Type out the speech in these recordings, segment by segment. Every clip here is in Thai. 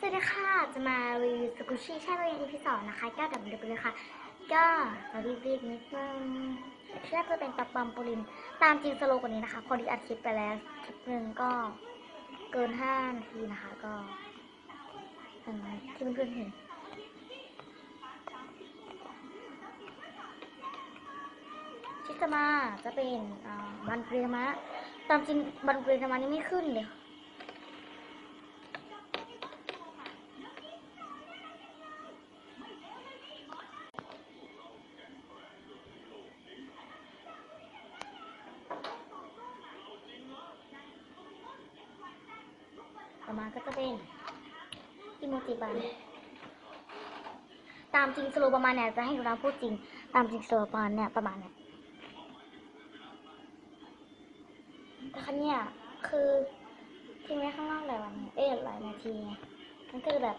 สวัสดีค่ะ จะมารีวิวสกุชี่ใช่ตัวเอง EP สองนะคะก็ดับเบิลเลยค่ะ ก็เรารีบๆนิดนึงเชื่อจะเป็นปับปัมปูลิน ตามจริงสโลกว่านี้นะคะ พอดีอัดคลิปไปแล้วคลิปหนึ่งก็เกินห้านาทีนะคะ ก็ที่เพื่อนๆเห็นชิสมาจะเป็นบันเกรมะ ตามจริงบันเกรมะนี่ไม่ขึ้นเลย ต่อมาก็จะเป็นอิโมจิบัน ตามจริงสโลประมาณเนี่ยจะให้เราพูดจริง ตามจริงสโลประมาณเนี่ยประมาณเนี่ยแต่คันเนี่ยคือทิ้งไว้ข้างนอกหลายวันเนี่ยเอ้ยหลายนาทีมันก็เลยแบบ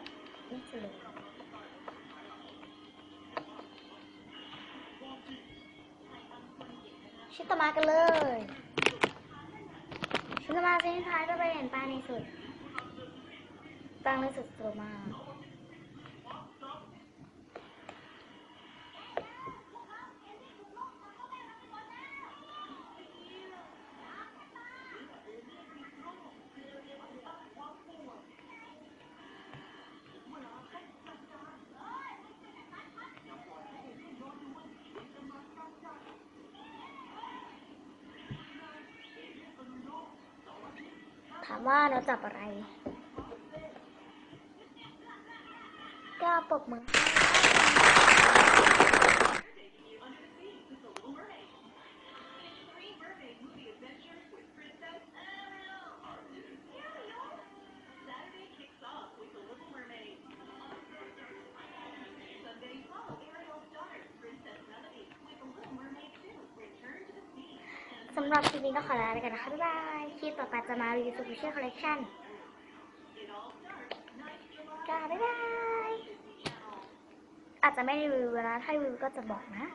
ไม่สโลชิตมากันเลย ชิตมาเส้นท้ายก็ไปเห็นปลาในสุด ตั้งในสุดสโลมากถามว่าเราจับอะไร ก็ปรบมือสำหรับคลิปนี้ก็ขอลาไปกันนะคะบ๊ายบาย คลิปต่อไปจะมารีวิวซูเปอร์เชียร์คอลเลคชั่นจ้าบ๊ายบาย อาจจะไม่รีวิวนะ ถ้ารีวิวก็จะบอกนะ